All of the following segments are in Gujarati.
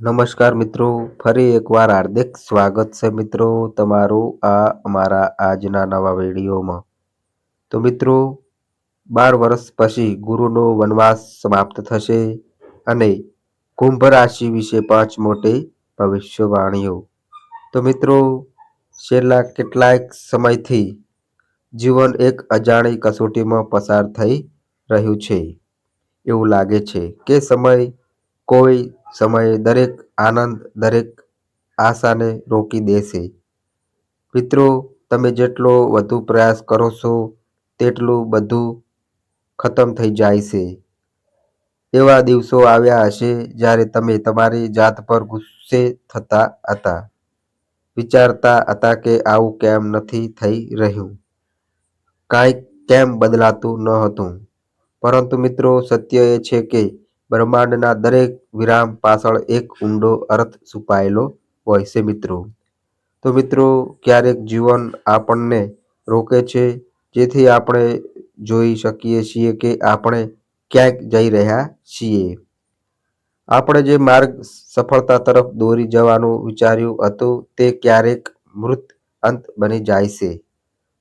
નમસ્કાર મિત્રો, ફરી એકવાર હાર્દિક સ્વાગત છે મિત્રો તમારું આ અમારા આજના નવા વિડીયોમાં. તો મિત્રો, બાર વર્ષ પછી ગુરુનો વનવાસ સમાપ્ત થશે અને કુંભ રાશિ વિશે પાંચ મોટી ભવિષ્યવાણીઓ. તો મિત્રો, છેલ્લા કેટલાક સમયથી જીવન એક અજાણી કસોટીમાં પસાર થઈ રહ્યું છે. એવું લાગે છે કે સમય કોઈ સમયે દરેક આનંદ, દરેક આશાને રોકી દેશે. મિત્રો, તમે જેટલો વધુ પ્રયાસ કરો છો, તેટલું બધું ખતમ થઈ જાય છે. એવા દિવસો આવ્યા હશે જ્યારે તમે તમારી જાત પર ગુસ્સે થતા હતા. વિચારતા હતા કે આવું કેમ નથી થઈ રહ્યું. કાંઈક કેમ બદલાતું ન હતું. પરંતુ મિત્રો, સત્ય એ છે કે બ્રહ્માંડના દરેક વિરામ પાછળ એક ઊંડો અર્થ છુપાયેલો હોય છે મિત્રો. તો મિત્રો, ક્યારેક જીવન આપણને રોકે છે, જેથી આપણે જોઈ શકીએ છીએ કે આપણે ક્યાંક જઈ રહ્યા છીએ. આપણે જે માર્ગ સફળતા તરફ દોરી જવાનું વિચાર્યું હતું, તે ક્યારેક મૃત અંત બની જાય છે.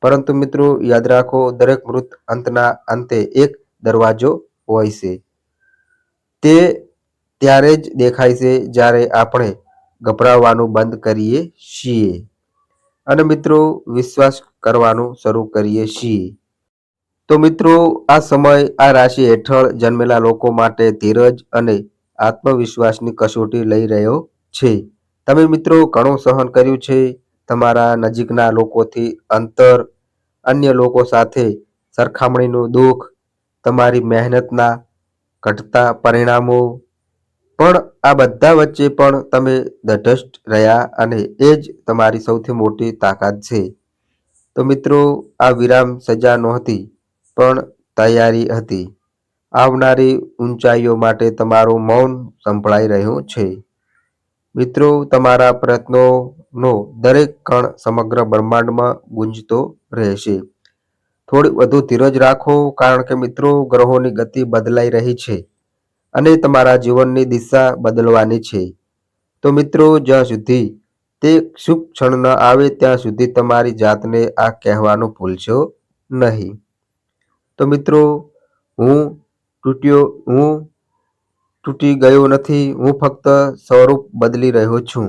પરંતુ મિત્રો, યાદ રાખો, દરેક મૃત અંતના અંતે એક દરવાજો હોય છે. તે ત્યારે જ દેખાય છે જ્યારે આપણે ગભરાવાનું બંધ કરીએ છીએ. અને મિત્રો, વિશ્વાસ કરવાનું શરૂ કરીએ છીએ. તો મિત્રો, આ સમય, આ રાશિ હેઠળ જન્મેલા લોકો માટે ધીરજ અને આત્મવિશ્વાસની કસોટી લઈ રહ્યો છે. તમે મિત્રો, ઘણું સહન કર્યું છે. તમારા નજીકના લોકોથી અંતર, અન્ય લોકો સાથે સરખામણીનું દુઃખ, તમારી મહેનતના ઘટતા પરિણામો. પણ આ બધા વચ્ચે પણ તમે દઢસ્ટ રહ્યા અને એ જ તમારી સૌથી મોટી તાકાત છે. તો મિત્રો, આ વિરામ સજા નહોતી પણ તૈયારી હતી. આવનારી ઊંચાઈઓ માટે તમારું મૌન સંભળાઈ રહ્યું છે. મિત્રો, તમારા પ્રયત્નોનો દરેક કણ સમગ્ર બ્રહ્માંડમાં ગુંજતો રહેશે. થોડી વધુ ધીરજ રાખો, કારણ કે મિત્રો, ગ્રહોની ગતિ બદલાઈ રહી છે અને તમારા જીવનની દિશા બદલવાની છે. તો મિત્રો, જ્યાં સુધી તે શુભ ક્ષણ ન આવે, ત્યાં સુધી તમારી જાતને આ કહેવાનું ભૂલશો નહીં. તો મિત્રો, હું તૂટ્યો, હું તૂટી ગયો નથી, હું ફક્ત સ્વરૂપ બદલી રહ્યો છું.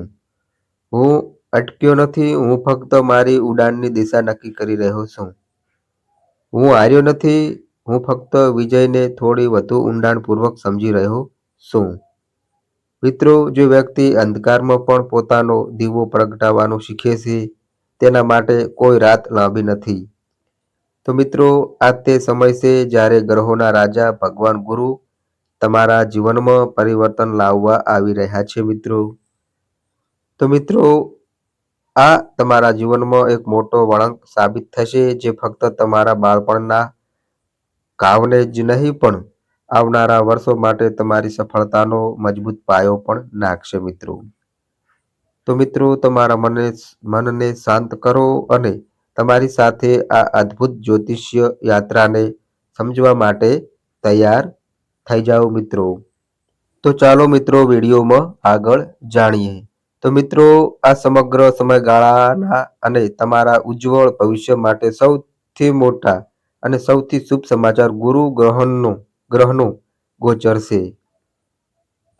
હું અટક્યો નથી, હું ફક્ત મારી ઉડાનની દિશા નક્કી કરી રહ્યો છું. હું હાર્યો નથી, હું ફક્ત વિજયને થોડી વધુ ઊંડાણપૂર્વક સમજી રહ્યો છું. મિત્રો, જે વ્યક્તિ અંધકારમાં પણ પોતાનો દીવો પ્રગટાવવાનું શીખે છે, તેના માટે કોઈ રાત લાંબી નથી. તો મિત્રો, આ તે સમય છે જ્યારે ગ્રહોના રાજા, ભગવાન, ગુરુ તમારા જીવનમાં પરિવર્તન લાવવા આવી રહ્યા છે મિત્રો. તો મિત્રો આ તમારા જીવનમાં એક મોટો વળાંક સાબિત થશે, જે ફક્ત તમારા બાળપણના કાવને જ નહીં, પણ આવનારા વર્ષો માટે તમારી સફળતાનો મજબૂત પાયો પણ નાખશે મિત્રો. તો મિત્રો, તમારા મને મનને શાંત કરો અને તમારી સાથે આ અદ્ભુત જ્યોતિષ્ય યાત્રાને સમજવા માટે તૈયાર થઈ જાઓ મિત્રો. તો ચાલો મિત્રો, વિડીયોમાં આગળ જાણીએ. તો મિત્રો, આ સમગ્ર સમયગાળાના અને તમારા ઉજ્જવળ ભવિષ્ય માટે સૌથી મોટા અને સૌથી શુભ સમાચાર ગુરુ ગ્રહણનો, ગ્રહનું ગોચર છે.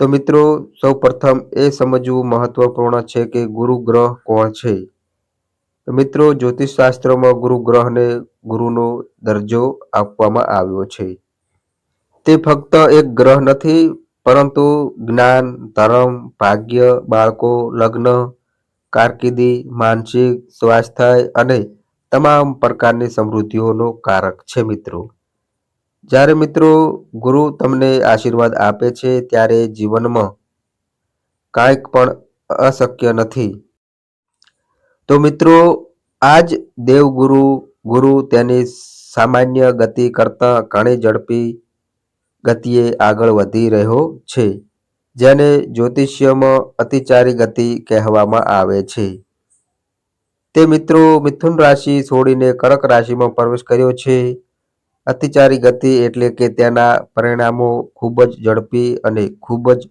તો મિત્રો સૌ પ્રથમ એ સમજવું મહત્વપૂર્ણ છે કે ગુરુ ગ્રહ કોણ છે? તો મિત્રો જ્યોતિષશાસ્ત્રમાં ગુરુ ગ્રહને ગુરુનો દરજ્જો આપવામાં આવ્યો છે. તે ફક્ત એક ગ્રહ નથી પરંતુ જ્ઞાન, ધર્મ, ભાગ્ય, બાળકો, લગ્ન, કારકિર્દી, માનસિક, સ્વાસ્થ્ય અને તમામ પ્રકારની સમૃદ્ધિઓનો કારક છે મિત્રો. જ્યારે મિત્રો ગુરુ તમને આશીર્વાદ આપે છે, ત્યારે જીવનમાં કાંઈક પણ અશક્ય નથી. તો મિત્રો, આજ દેવગુરુ, ગુરુ તેની સામાન્ય ગતિ કરતાં ઘણી ઝડપી ગતિએ આગળ વધી રહ્યો છે, જેને જ્યોતિષ્યમાં અતિચારી ગતિ કહેવામાં આવે છે. તે મિત્રો મિથુન રાશિ છોડીને કર્ક રાશિમાં પ્રવેશ કર્યો છે. અતિચારી ગતિ એટલે કે તેના પરિણામો ખૂબ જ ઝડપી અને ખૂબ જ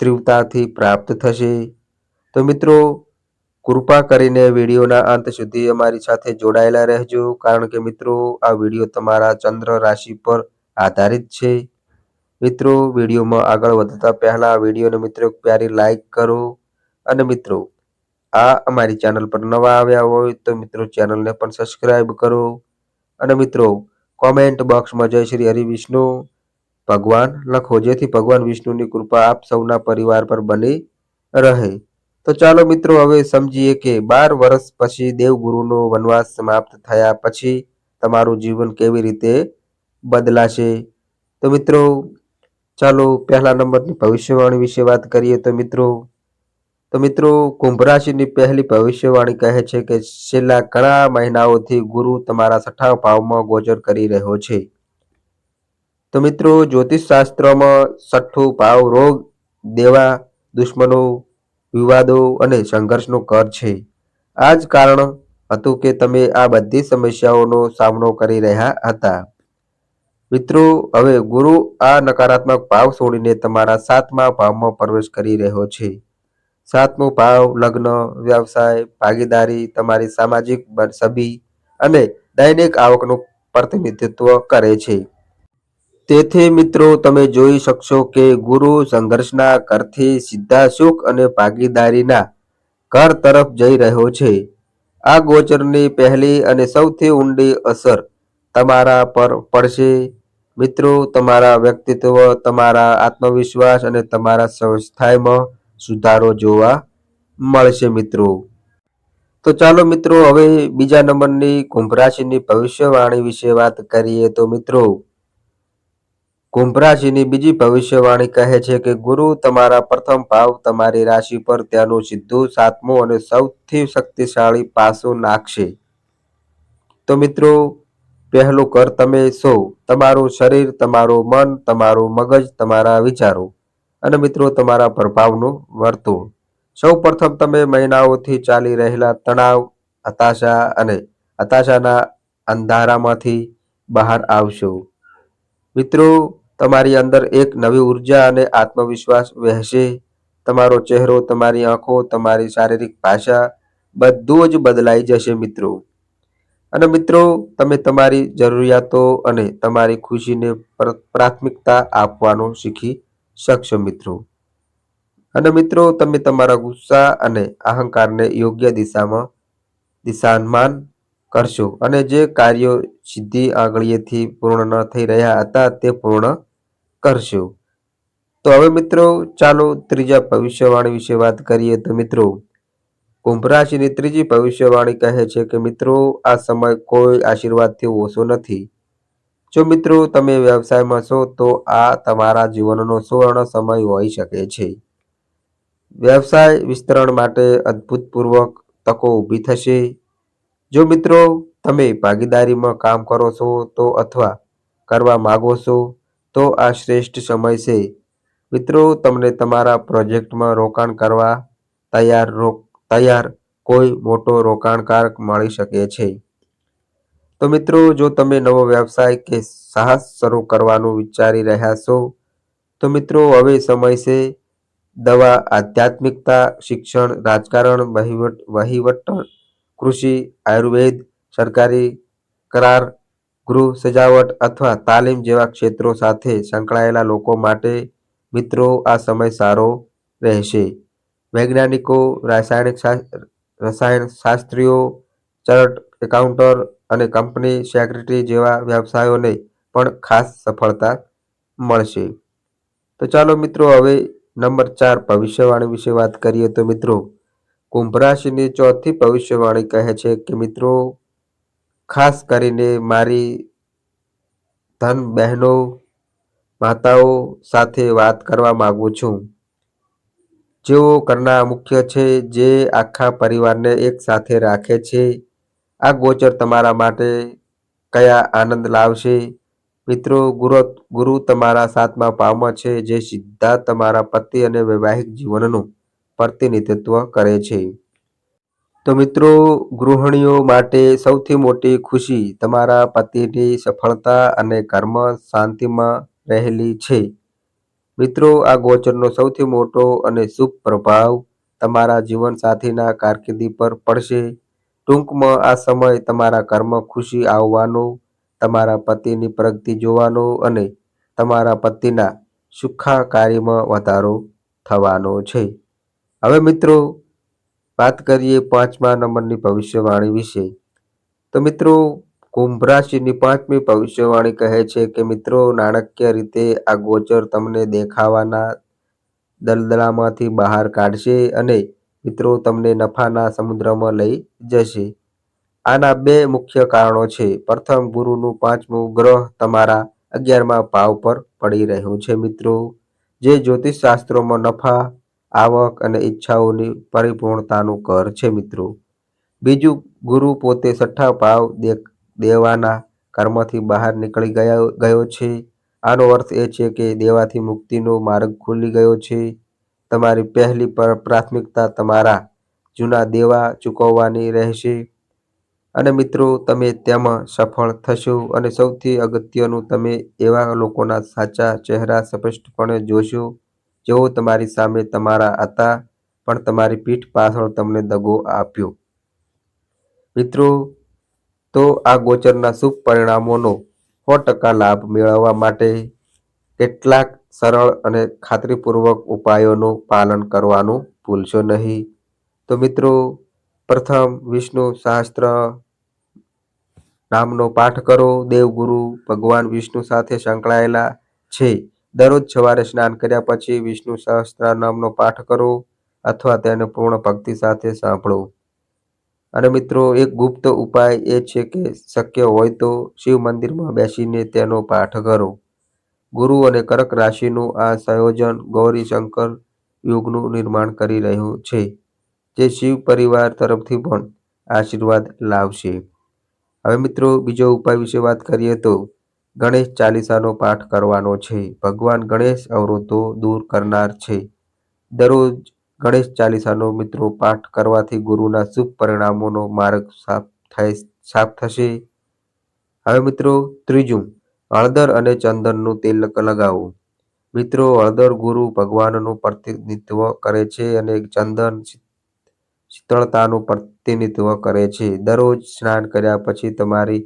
તીવ્રતાથી પ્રાપ્ત થશે. તો મિત્રો, કૃપા કરીને વિડીયોના અંત સુધી અમારી સાથે જોડાયેલા રહેજો, કારણ કે મિત્રો, આ વીડિયો તમારા ચંદ્ર રાશિ પર આધારિત છે. મિત્રો, વિડીયોમાં આગળ વધતા પહેલા વિડીયોને મિત્રો પ્યારી લાઈક કરો. અને મિત્રો, આ અમારી ચેનલ પર નવા આવ્યા હોય તો મિત્રો ચેનલને પણ સબસ્ક્રાઈબ કરો. અને મિત્રો કોમેન્ટ બોક્સમાં જય શ્રી હરિવિષ્ણુ ભગવાન લખો, જેથી ભગવાન વિષ્ણુની કૃપા આપ સૌના પરિવાર પર બની રહે. તો ચાલો મિત્રો, હવે સમજીએ કે બાર વર્ષ પછી દેવગુરુનો વનવાસ સમાપ્ત થયા પછી તમારું જીવન કેવી રીતે બદલાશે? તો મિત્રો ચાલો પહેલા નંબરની ભવિષ્યવાણી વિશે વાત કરીએ તો મિત્રો તો મિત્રો કુંભ રાશિની પહેલી ભવિષ્યવાણી કહે છે કે છેલ્લા ઘણા મહિનાઓથી ગુરુ તમારા છઠ્ઠા ભાવમાં ગોચર કરી રહ્યો છે. તો મિત્રો જ્યોતિષ શાસ્ત્રમાં છઠ્ઠું ભાવ રોગ, દેવા, દુશ્મનો, વિવાદો અને સંઘર્ષનો કર છે. આ જ કારણ હતું કે તમે આ બધી સમસ્યાઓનો સામનો કરી રહ્યા હતા. મિત્રો, હવે ગુરુ આ નકારાત્મક ભાવ છોડીને તમારા સાતમા ભાવમાં પ્રવેશ કરી રહ્યો છે. સાતમો ભાવ લગ્ન, વ્યવસાય, ભાગીદારી, તમારી સામાજિક સભી અને દૈનિક આવકનું પ્રતિનિધિત્વ કરે છે. તેથી મિત્રો, તમે જોઈ શકશો કે ગુરુ સંઘર્ષના ઘરથી સીધા સુખ અને ભાગીદારીના ઘર તરફ જઈ રહ્યો છે. આ ગોચરની પહેલી અને સૌથી ઊંડી અસર તમારા પર પડશે. મિત્રો, તમારા વ્યક્તિત્વ, તમારા આત્મવિશ્વાસ અને તમારા સંસ્થામાં સુધારો જોવા મળશે, મિત્રો. તો ચાલો, મિત્રો, હવે બીજા નંબરની કુંભ રાશિની ભવિષ્યવાણી વિશે વાત કરીએ. તો, મિત્રો, કુંભ રાશિની બીજી ભવિષ્યવાણી કહે છે કે, ગુરુ, તમારા પ્રથમ ભાવ તમારી રાશિ પર ત્યાંનું સીધું, સાતમું અને સૌથી શક્તિશાળી પાસું નાખશે. તો, મિત્રો પહેલું કર તમે છો તમારું શરીર, તમારું મન, તમારું મગજ, તમારા વિચારો. અને મિત્રો, તમારા પ્રભાવનું વર્તુળ. સૌ પ્રથમ તમે મહિનાઓથી ચાલી રહેલા તણાવ, હતાશા અને હતાશાના અંધારામાંથી બહાર આવશો. મિત્રો, તમારી અંદર એક નવી ઊર્જા અને આત્મવિશ્વાસ વહેશે. તમારો ચહેરો, તમારી આંખો, તમારી શારીરિક ભાષા બધું જ બદલાઈ જશે, મિત્રો. અને મિત્રો, તમે તમારી જરૂરિયાતો અને તમારી ખુશીને પ્રાથમિકતા આપવાનું શીખી શકશો મિત્રો. અને મિત્રો, તમે તમારા ગુસ્સા અને અહંકારને યોગ્ય દિશામાં દિશાનમાન કરશો અને જે કાર્યો સીધી આંગળીએથી પૂર્ણ ન થઈ રહ્યા હતા તે પૂર્ણ કરશો. તો હવે મિત્રો, ચાલો ત્રીજા ભવિષ્યવાણી વિશે વાત કરીએ તો મિત્રો કુંભ રાશિની ત્રીજી ભવિષ્યવાણી કહે છે કે, મિત્રો, આ સમય કોઈ આશીર્વાદથી ઓછો નથી. જો મિત્રો તમે વ્યવસાયમાં છો, તો આ તમારા જીવનનો સુવર્ણ સમય હોઈ શકે છે. વ્યવસાય વિસ્તરણ માટે અદ્ભુતપૂર્વક તકો ઊભી થશે. જો મિત્રો, તમે ભાગીદારીમાં કામ કરો છો, તો અથવા કરવા માગો છો, તો આ શ્રેષ્ઠ સમય છે. મિત્રો, તમને તમારા પ્રોજેક્ટમાં રોકાણ કરવા તૈયાર તૈયાર કોઈ મોટો રોકાણકાર મળી શકે છે. તો મિત્રો, જો તમે નવો વ્યવસાય કે સાહસ શરૂ કરવાનું વિચારી રહ્યા છો, તો મિત્રો, હવે સમય છે દવા, આધ્યાત્મિકતા, શિક્ષણ, રાજકારણ, વહીવટ વહીવટ કૃષિ, આયુર્વેદ, સરકારી કરાર, ગૃહ સજાવટ અથવા તાલીમ જેવા ક્ષેત્રો સાથે સંકળાયેલા લોકો માટે મિત્રો, આ સમય સારો રહેશે. વૈજ્ઞાનિકો, રાસાયણિક રસાયણ શાસ્ત્રીઓ ચાર્ટ એકાઉન્ટર અને કંપની સેક્રેટરી જેવા વ્યવસાયોને પણ ખાસ સફળતા મળશે. તો ચાલો મિત્રો, હવે નંબર ચાર ભવિષ્યવાણી વિશે વાત કરીએ તો મિત્રો, કુંભ રાશિની ચોથી ભવિષ્યવાણી કહે છે કે મિત્રો, ખાસ કરીને મારી ધન બહેનો, માતાઓ સાથે વાત કરવા માગું છું. જેઓ કરના મુખ્ય છે, જે આખા પરિવારને એક સાથે રાખે છે. આ ગોચર તમારા માટે કયા આનંદ લાવશે? મિત્રો, ગુરુ ગુરુ તમારા સાતમા પાવમાં છે, જે સીધા તમારા પતિ અને વૈવાહિક જીવનનું પ્રતિનિધિત્વ કરે છે. તો મિત્રો, ગૃહિણીઓ માટે સૌથી મોટી ખુશી તમારા પતિની સફળતા અને કર્મ શાંતિમાં રહેલી છે. મિત્રો, આ ગોચરનો સૌથી મોટો અને શુભ પ્રભાવ તમારા જીવનસાથીના કારકિર્દી પર પડશે. ટૂંકમાં, આ સમય તમારા કર્મ ખુશી આવવાનો, તમારા પતિની પ્રગતિ જોવાનો અને તમારા પતિના સુખાકારીમાં વધારો થવાનો છે. હવે મિત્રો, વાત કરીએ પાંચમા નંબરની ભવિષ્યવાણી વિશે. તો મિત્રો કુંભ રાશિની પાંચમી ભવિષ્યવાણી કહે છે કે, મિત્રો, નાણાકીય રીતે આ ગોચર તમને દેખાવાના દલદલામાંથી બહાર કાઢશે અને, મિત્રો, તમને નફાના સમુદ્રમાં લઈ જશે. આના બે મુખ્ય કારણો છે. પ્રથમ, ગુરુનું પાંચમું ગ્રહ તમારા અગિયારમાં ભાવ પર પડી રહ્યું છે, મિત્રો. જે જ્યોતિષ શાસ્ત્રોમાં નફા, આવક અને ઈચ્છાઓની પરિપૂર્ણતાનું ઘર છે, મિત્રો. બીજું, ગુરુ પોતે છઠ્ઠા ભાવ દેવાના કર્મથી બહાર નીકળી ગયા, ગયો છે. આનો અર્થ એ છે કે દેવાથી મુક્તિનો માર્ગ ખુલી ગયો છે. તમારી પહેલી પ્રાથમિકતા તમારા જૂના દેવા ચૂકવવાની રહેશે. અને મિત્રો, તમે તેમાં સફળ થશો અને સૌથી અગત્યનું તમે એવા લોકોના સાચા ચહેરા સ્પષ્ટપણે જોશો. જેઓ તમારી સામે તમારા હતા, પણ તમારી પીઠ પાછળ તમને દગો આપ્યો. મિત્રો તો આ ગોચરના શુભ પરિણામોનો સો ટકા લાભ મેળવવા માટે કેટલાક સરળ અને ખાતરીપૂર્વક ઉપાયોનું પાલન કરવાનું ભૂલશો નહીં. તો મિત્રો, પ્રથમ વિષ્ણુ શાસ્ત્ર નામનો પાઠ કરો. દેવગુરુ ભગવાન વિષ્ણુ સાથે સંકળાયેલા છે. દરરોજ સવારે સ્નાન કર્યા પછી વિષ્ણુ સહસ્ત્ર નામનો પાઠ કરો અથવા તેને પૂર્ણ ભક્તિ સાથે સાંભળો. અને મિત્રો, એક ગુપ્ત ઉપાય એ છે કે શક્ય હોય તો શિવ મંદિરમાં બેસીને તેનો પાઠ કરો. ગુરુ અને કર્ક રાશિનું આ સંયોજન ગૌરી શંકર યુગનું નિર્માણ કરી રહ્યું છે, જે શિવ પરિવાર તરફથી પણ આશીર્વાદ લાવશે. હવે મિત્રો, બીજો ઉપાય વિશે વાત કરીએ તો ગણેશ ચાલીસાનો પાઠ કરવાનો છે. ભગવાન ગણેશ અવરોધો દૂર કરનાર છે. દરરોજ ગણેશ ચાલીસાનો મિત્રો પાઠ કરવાથી ગુરુના શુભ પરિણામોનો માર્ગ સાફ થાય, સાફ થશે. હવે મિત્રો, ત્રીજું, હળદર અને ચંદનનું તેલ લગાવવું મિત્રો, હળદર ગુરુ ભગવાનનું પ્રતિનિધિત્વ કરે છે અને ચંદન શીતળતાનું પ્રતિનિધિત્વ કરે છે. દરરોજ સ્નાન કર્યા પછી તમારી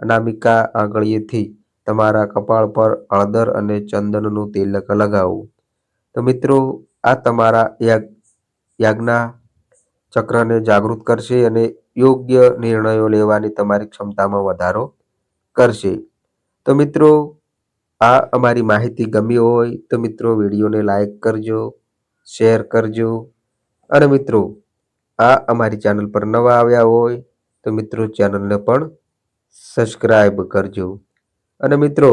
અનામિકા આંગળીએથી તમારા કપાળ પર હળદર અને ચંદનનું તિલક લગાવવું તો મિત્રો આ તમારા યાજ્ઞા ચક્રને જાગૃત કરશે અને યોગ્ય નિર્ણયો લેવાની તમારી ક્ષમતામાં વધારો કરશે. તો મિત્રો, આ અમારી માહિતી ગમી હોય તો મિત્રો વિડીયોને લાઈક કરજો, શેર કરજો. અને મિત્રો, આ અમારી ચેનલ પર નવા આવ્યા હોય તો મિત્રો ચેનલને પણ સબસ્ક્રાઈબ કરજો. અને મિત્રો